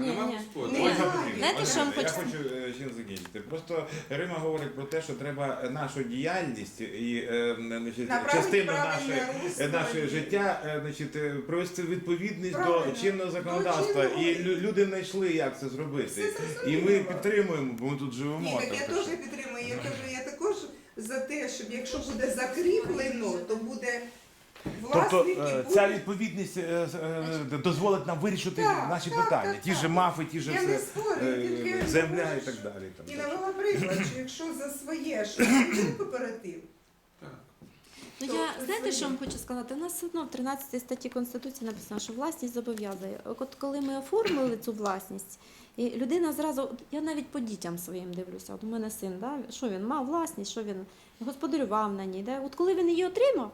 ні, нема ні. господарів. Ні. Ольга Знаєте, що вам я хочеться? хочу е, ще закінчити. Просто Рима говорить про те, що треба нашу діяльність і е, значить, Направити частину правильне нашої, русло е, нашої життя е, значить, е, привести відповідність Правильно. до чинного законодавства. чинного. І лю- люди знайшли, як це зробити. І зрозуміло. ми підтримуємо, бо ми тут живемо. Ні, так я теж підтримую. Я кажу, я також за те, щоб якщо буде закріплено, то буде Тобто е, ця відповідність е, е, дозволить нам вирішити Так, наші так, питання. так, Ті ж так. мафи, ті ж Я все, не спорю, е, тільки земля і так далі. там І навела приклад, що якщо за своє, що буде кооператив, Ну То я це знаєте, що вам хочу сказати? У нас все одно в 13 статті Конституції написано, що власність зобов'язує. От коли ми оформили цю власність, і людина зразу, от я навіть по дітям своїм дивлюся. От у мене син, да? що він мав власність, що він господарював на ній. Да? От коли він її отримав.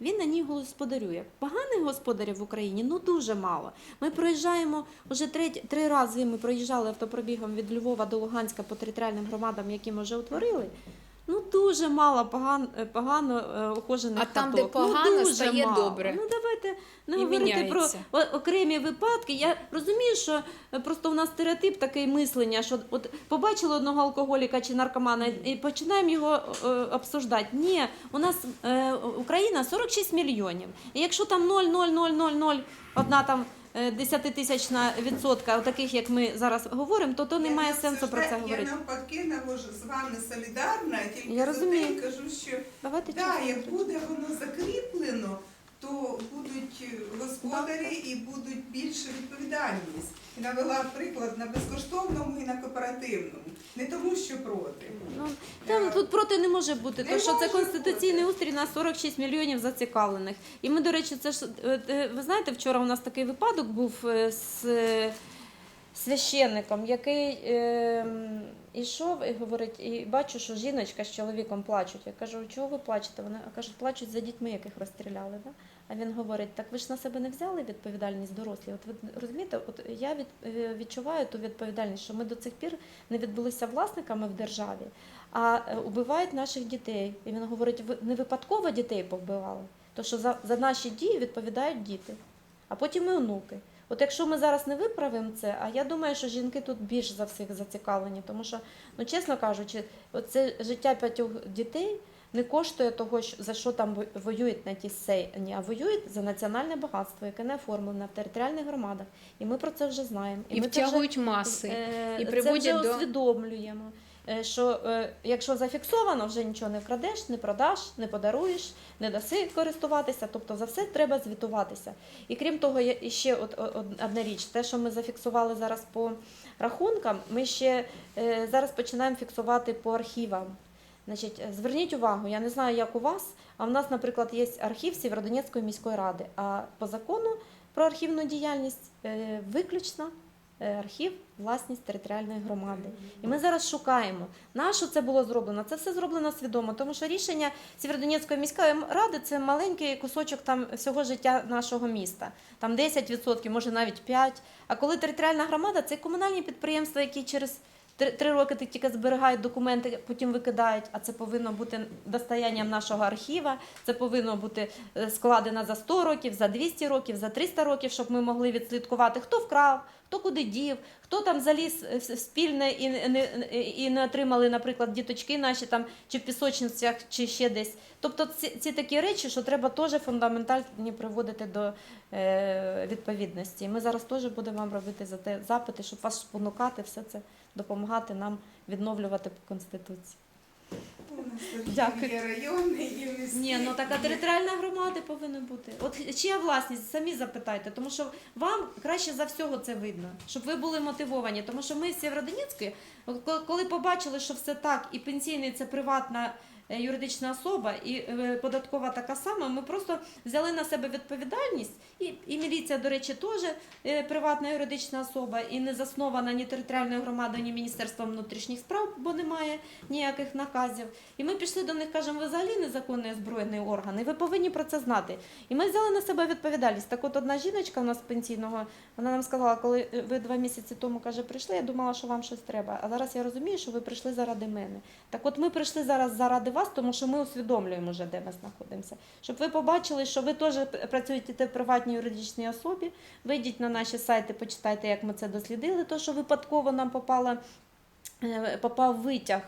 Він на ній господарює. Поганих господарів в Україні ну дуже мало. Ми проїжджаємо вже треть, три рази. Ми проїжджали автопробігом від Львова до Луганська по територіальним громадам, які ми вже утворили. Ну дуже мало поган, е, погано е, ухожених А там, хаток. де погано, ну, дуже стає мало. добре. Ну давайте не І говорити міняється. про о- окремі випадки. Я розумію, що е, просто у нас стереотип такий мислення, що от побачили одного алкоголіка чи наркомана і починаємо його е, обсуждати. Ні, у нас е, Україна 46 мільйонів. І якщо там 0,0000 одна там е, десятитисячна відсотка, таких як ми зараз говоримо, то то немає Я сенсу про це говорити. Я навпаки навожу з вами солідарна, тільки Я розумію. кажу, що Давайте да, як буде воно закріплено, то господарі і будуть більше відповідальність. І навела приклад на безкоштовному і на кооперативному. Не тому, що проти. Ну, там тут проти не може бути, Не тому що це може конституційний устрій на 46 мільйонів зацікавлених. І ми, до речі, це ж е, е, ви знаєте, вчора у нас такий випадок був е, з е, священником, який е, ішов і говорить, і бачу, що жіночка з чоловіком плачуть. Я кажу, чого ви плачете? Вони кажуть, плачуть за дітьми, яких розстріляли. Да? А він говорить: так ви ж на себе не взяли відповідальність дорослі. От ви розумієте, от я від, е, відчуваю ту відповідальність, що ми до цих пір не відбулися власниками в державі, а е, убивають наших дітей. І він говорить, ви не випадково дітей повбивали, то що за, за наші дії відповідають діти, а потім і онуки. От якщо ми зараз не виправимо це, а я думаю, що жінки тут більш за всіх зацікавлені, тому що, ну чесно кажучи, це життя п'ятьох дітей не коштує того, за що там воюють на тій сцені, а воюють за національне багатство, яке не оформлене в територіальних громадах. І ми про це вже знаємо. І ми це вже, втягують маси. е, і це вже до- усвідомлюємо. Е, Що е, якщо зафіксовано, вже нічого не вкрадеш, не продаш, не подаруєш, не даси користуватися, тобто за все треба звітуватися. І крім того, є од- одна річ, те, що ми зафіксували зараз по рахункам, ми ще е, зараз починаємо фіксувати по архівам. Значить, зверніть увагу, я не знаю, як у вас, а в нас, наприклад, є архів Сєвєродонецької міської ради. А по закону про архівну діяльність виключно архів власність територіальної громади. І ми зараз шукаємо, на що це було зроблено. Це все зроблено свідомо, тому що рішення Сєвєродонецької міської ради це маленький кусочок там всього життя нашого міста. Там 10%, може навіть 5%. А коли територіальна громада це комунальні підприємства, які через Три, три роки ти тільки зберігають документи, потім викидають, а це повинно бути достоянням нашого архіва, це повинно бути е, складено за 100 років, за 200 років, за 300 років, щоб ми могли відслідкувати, хто вкрав, хто куди дів, хто там заліз в спільне і не, і не отримали, наприклад, діточки наші там чи в пісочницях, чи ще десь. Тобто ці, ці такі речі, що треба теж фундаментальні приводити до е, відповідності. Ми зараз теж будемо вам робити за те запити, щоб вас спонукати все це допомагати нам відновлювати конституцію. У нас Дякую. є райони, є міські. Ні, ну така територіальна громада повинна бути. От чия власність, самі запитайте, тому що вам краще за всього це видно, щоб ви були мотивовані. Тому що ми з Сєвєродонецької, коли побачили, що все так, і пенсійний це приватна юридична особа, і е, податкова така сама, ми просто взяли на себе відповідальність, і, і міліція, до речі, теж е, приватна юридична особа, і не заснована ні територіальною громадою, ні Міністерством внутрішніх справ, бо немає ніяких наказів. І ми пішли до них, кажемо, ви взагалі незаконний озброєний орган, і ви повинні про це знати. І ми взяли на себе відповідальність. Так от одна жіночка у нас пенсійного, вона нам сказала, коли е, ви два місяці тому каже, прийшли, я думала, що вам щось треба. А зараз я розумію, що ви прийшли заради мене. Так от ми прийшли зараз заради вас, тому що ми усвідомлюємо вже, де ми знаходимося. Щоб ви побачили, що ви теж працюєте в приватній юридичній особі. Вийдіть на наші сайти, почитайте, як ми це дослідили, то що випадково нам попала, попав витяг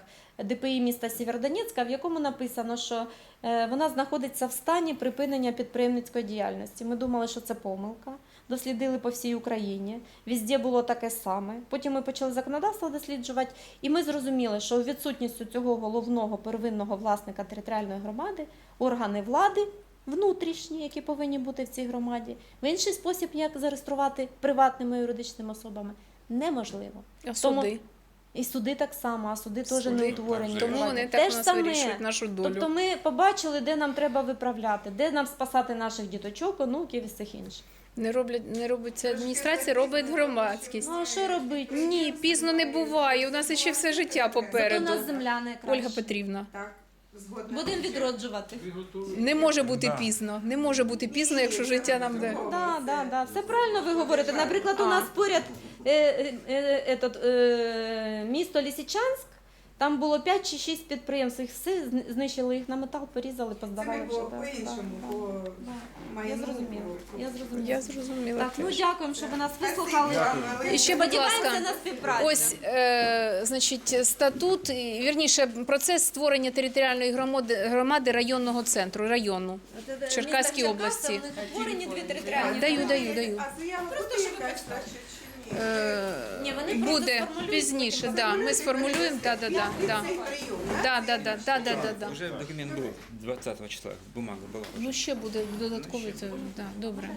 ДПІ міста Сєвєродонецька, в якому написано, що е, вона знаходиться в стані припинення підприємницької діяльності. Ми думали, що це помилка. Дослідили по всій Україні. Візде було таке саме. Потім ми почали законодавство досліджувати, і ми зрозуміли, що відсутністю цього головного первинного власника територіальної громади органи влади внутрішні, які повинні бути в цій громаді, в інший спосіб, як зареєструвати приватними юридичними особами, неможливо. А Тому- суди? І суди так само, а суди теж не утворені. Тому вони Те так у нас саме. вирішують нашу долю. Тобто ми побачили, де нам треба виправляти, де нам спасати наших діточок, онуків і всіх інших. Не роблять, не робить це адміністрація, робить громадськість. Ну а що робити? Ні, пізно не буває. У нас ще все життя Зато попереду. у нас земля не краще. Ольга Петрівна. Так. Будемо відроджувати. Не може бути пізно. Не може бути пізно, якщо життя нам де. Да, да, да. Все правильно ви говорите. Наприклад, у нас поряд е, е, е, етот, е, місто Лісичанськ. Там було 5 чи 6 підприємств, їх все знищили їх на метал, порізали, Це поздавали вже. по, да, по-іншому, да, по да. Я зрозуміла. Я зрозуміла. Я зрозуміла. Так, ну дякуємо, що ви нас вислухали. І ще, будь ласка, на співпрацю. Ось, е, значить, статут, вірніше, процес створення територіальної громади, громади районного центру, району. Це- Черкаській місто Черкаси, області. утворені дві територіальні Даю, громади. даю, даю. А Просто, щоб ви якась ні? Вони просто буде сформулюють пізніше, да. ми сформулюємо, да, да, да, да. Прийом, Да, да, да, да, да, да, да. Уже документ був 20 числа, бумага була. Ну ще буде додатковий, це, да, добре.